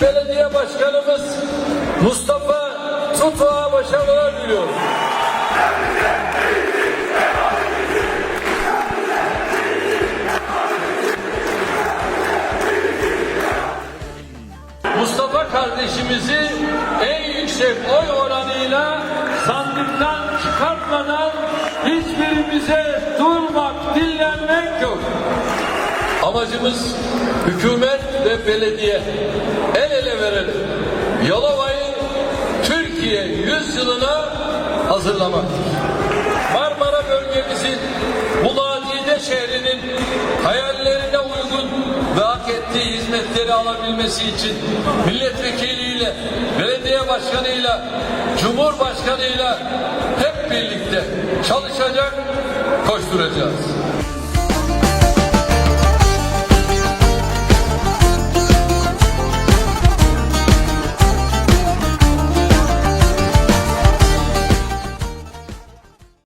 Belediye Başkanımız Mustafa Tutuğa başarılar diliyorum. Mustafa kardeşimizi en yüksek oy oranıyla sandıktan çıkartmadan hiçbirimize durmak, dinlenmek yok. Amacımız hükümet belediye el ele verelim. Yalova'yı Türkiye yüzyılına hazırlamaktır. Marmara bölgemizin bu nadide şehrinin hayallerine uygun ve hak ettiği hizmetleri alabilmesi için milletvekiliyle, belediye başkanıyla, cumhurbaşkanıyla hep birlikte çalışacak, koşturacağız.